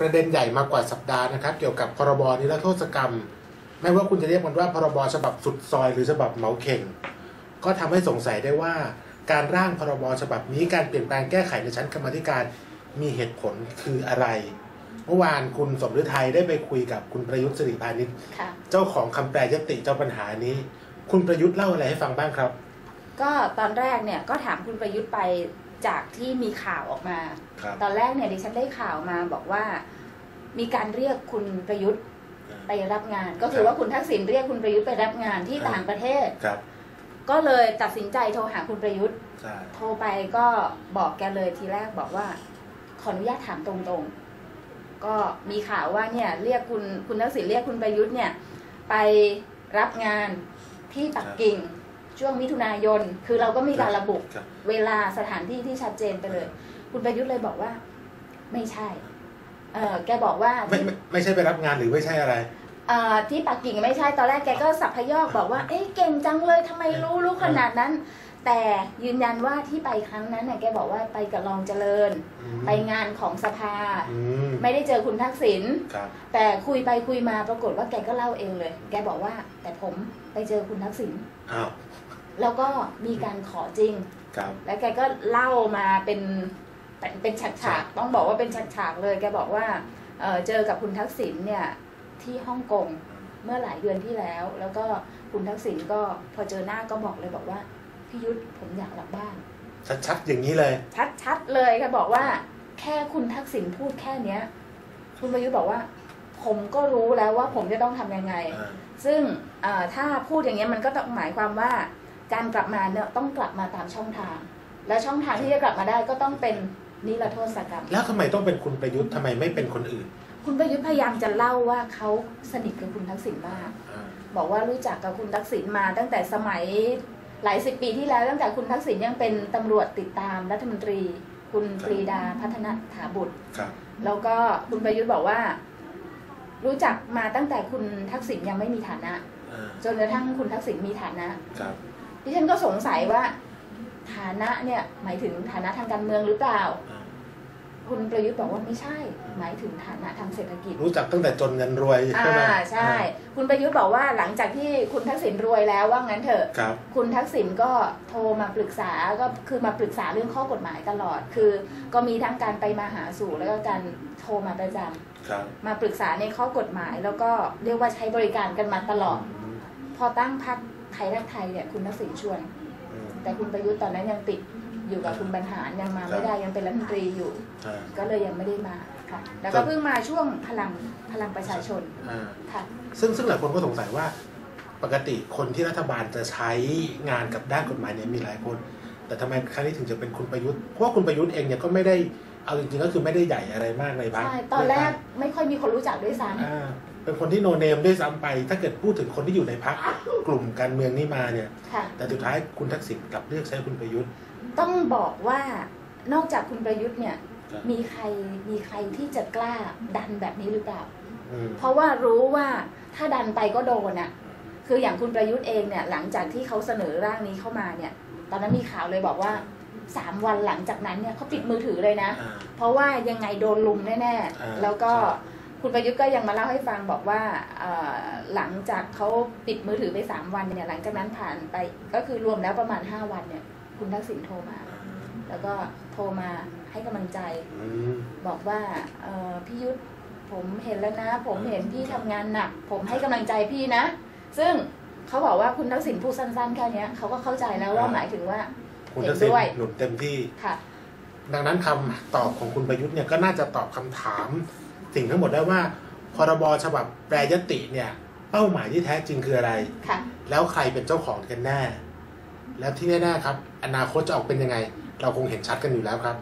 ประเด็นใหญ่มากกว่าสัปดาห์นะครับ เกี่ยวกับพรบนิรโทษกรรม ไม่ว่าคุณจะเรียกมันว่าพรบฉบับสุดซอยหรือฉบับเหมาเข่ง ก็ทำให้สงสัยได้ว่า การร่างพรบฉบับนี้การเปลี่ยนแปลงแก้ไขในชั้นกรรมาธิการมีเหตุผลคืออะไร เมื่อวานคุณสมฤทัยได้ไปคุยกับคุณประยุทธ์สิริพานิชค่ะเจ้าของคำแปลยติเจ้าปัญหานี้ คุณประยุทธ์เล่าอะไรให้ฟังบ้างครับ ก็ตอนแรกเนี่ยก็ถามคุณประยุทธ์ไปจากที่มีข่าวออกมาครับตอนแรกเนี่ยดิฉันได้ข่าวมาบอกว่า มีการเรียกคุณประยุทธ์ไปรับงาน ก็คือว่าคุณทักษิณเรียกคุณประยุทธ์ไปรับงานที่ต่างประเทศครับ ก็เลยตัดสินใจโทรหาคุณประยุทธ์ใช่โทรไปก็บอกแกเลยทีแรกบอกว่า ขออนุญาตถามตรงๆ ก็มีข่าวว่าเนี่ย เรียกคุณคุณทักษิณเรียกคุณประยุทธ์เนี่ย ไปรับงานที่ปักกิ่ง ช่วงมิถุนายน คือเราก็มีการระบุครับเวลาสถานที่ที่ชัดเจนไปเลย คุณประยุทธ์เลยบอกว่า ไม่ใช่ เออแกบอกว่าไม่ไม่ไม่ใช่ไปรับงานหรือไม่ใช่อะไรเอ่อที่ปักกิ่งไม่ใช่ตอนแรกแกก็สับพยอกบอกว่า เอ๊ะเก่งจังเลยทำไมรู้รู้ขนาดนั้น แต่ยืนยันว่าที่ไปครั้งนั้นเนี่ยแกบอกว่าไปกับรองเจริญ อืมไปงานของสภา อืมไม่ได้เจอคุณทักษิณครับแต่คุยไปคุยมาปรากฏว่าแกก็เล่าเองเลย แกบอกว่าแต่ผมไปเจอคุณทักษิณอ้าวแล้วก็มีการขอจริง ครับ แล้วแกก็เล่ามาเป็นเป็นเป็นฉากฉากๆต้องบอกว่าเป็นฉากฉากๆเลย แกบอกว่าเอ่อเจอกับคุณทักษิณเนี่ยที่ฮ่องกงเมื่อหลายเดือนที่แล้ว แล้วก็คุณทักษิณก็พอเจอหน้าก็บอกเลยบอกว่า พี่ยุทธผมอยากกลับบ้าน ชัดๆอย่างนี้เลย ชัดๆเลยค่ะบอกว่า แค่คุณทักษิณพูดแค่เนี้ย คุณประยุทธ์บอกว่า ผมก็รู้แล้วว่าผมจะต้องทำยังไงอ่าซึ่งเอ่อถ้าพูดอย่างเงี้ยมันก็ต้องหมายความว่า การกลับมาเนี่ยต้องกลับมาตามช่องทาง และช่องทางที่จะกลับมาได้ก็ต้องเป็นนิรโทษกรรม แล้วทำไมต้องเป็นคุณประยุทธ์ทำไมไม่เป็นคนอื่น คุณประยุทธ์พยายามจะเล่าว่าเขาสนิทกับคุณทักษิณมากอ่าบอกว่ารู้จักกับคุณทักษิณมาตั้งแต่สมัย หลายสิบปีที่แล้วตั้งแต่คุณทักษิณยังเป็นตำรวจติดตามรัฐมนตรี คุณปรีดาพัฒนถาบุตรครับแล้วก็คุณประยุทธ์บอกว่า รู้จักมาตั้งแต่คุณทักษิณยังไม่มีฐานะอ่าจนกระทั่งคุณทักษิณมีฐานะครับดิฉันก็สงสัยว่าฐานะเนี่ยหมายถึงฐานะทางการเมืองหรือเปล่าอ่า คุณประยุทธ์บอกว่าไม่ใช่ หมายถึงฐานะทางเศรษฐกิจ รู้จักตั้งแต่จนเงินรวยใช่ไหมอ่าใช่ คุณประยุทธ์บอกว่าหลังจากที่คุณทักษิณรวยแล้วว่างั้นเถอะครับคุณทักษิณก็โทรมาปรึกษาก็คือมาปรึกษาเรื่องข้อกฎหมายตลอด คือ ก็มีทั้งการไปมาหาสู่แล้วก็การโทรมาประจำครับมาปรึกษาในข้อกฎหมาย แล้วก็เรียกว่าใช้บริการกันมาตลอดอืมพอตั้งพรรคไทยรักไทยเนี่ยคุณทักษิณชวนอืมแต่คุณประยุทธ์ตอนนั้นยังติด อยู่กับคุณบรรหารยังมาครับไม่ได้ยังเป็นรัฐมนตรีอยู่อ่าก็เลยยังไม่ได้มาค่ะแล้วก็ครับเพิ่งมาช่วงพลังพลังประชาชนอ่าค่ะซึ่งซึ่งหลายคนก็สงสัยว่าปกติคนที่รัฐบาลจะใช้งานกับด้านกฎหมายเนี่ยมีหลายคน แต่ทำไมครั้งนี้ถึงจะเป็นคุณประยุทธ์เพราะว่าคุณประยุทธ์เองเนี่ยก็ไม่ได้เอาจริงๆก็คือไม่ได้ใหญ่อะไรมากในพรรคใช่ตอนแรกไม่ค่อยมีคนรู้จักด้วยซ้อ่า เป็นคนที่โนเนมด้วยซ้ำไป ถ้าเกิดพูดถึงคนที่อยู่ในพรรคกลุ่มการเมืองนี้มาเนี่ยำค่ะ แต่สุดท้ายคุณทักษิณกลับเลือกใช้คุณประยุทธ์ ต้องบอกว่านอกจากคุณประยุทธ์เนี่ย ครับ มีใครมีใครที่จะกล้าดันแบบนี้หรือเปล่า อืม เพราะว่ารู้ว่าถ้าดันไปก็โดนอะคืออย่างคุณประยุทธ์เองเนี่ย หลังจากที่เขาเสนอร่างนี้เข้ามาเนี่ย ตอนนั้นมีข่าวเลยบอกว่าสามวันหลังจากนั้นเนี่ยเขาปิดมือถือเลยนะ อ่า เพราะว่ายังไงโดนลุมแน่อ่า ๆ แล้วก็ใช่ คุณประยุทธ์ก็ยังมาเล่าให้ฟังบอกว่าเอ่อหลังจากเขาปิดมือถือไปสามวันเนี่ยหลังจากนั้นผ่านไปก็คือรวมแล้วประมาณห้าวันเนี่ย คุณทักษิณโทรมา แล้วก็โทรมาให้กำลังใจอืมบอกว่าเอ่อพี่ยุทธผมเห็นแล้วนะ ผมเห็นพี่ทำงานหนัก ผมให้กำลังใจพี่นะ ซึ่งเขาบอกว่าคุณทักษิณพูดสั้นๆแค่เนี้ยเขาก็เข้าใจแล้วว่าหมายถึงว่าคุณทักษิณเห็นด้วยหนุนเต็มที่ค่ะ ดังนั้นคำตอบของคุณประยุทธ์เนี่ยก็น่าจะตอบคำถาม สิ่งทั้งหมดได้ว่าพรบฉบับแปรยติเนี่ย เป้าหมายที่แท้จริงคืออะไร ค่ะ แล้วใครเป็นเจ้าของกันแน่ แล้วที่แน่ๆครับ อนาคตจะออกเป็นยังไง เราคงเห็นชัดกันอยู่แล้วครับ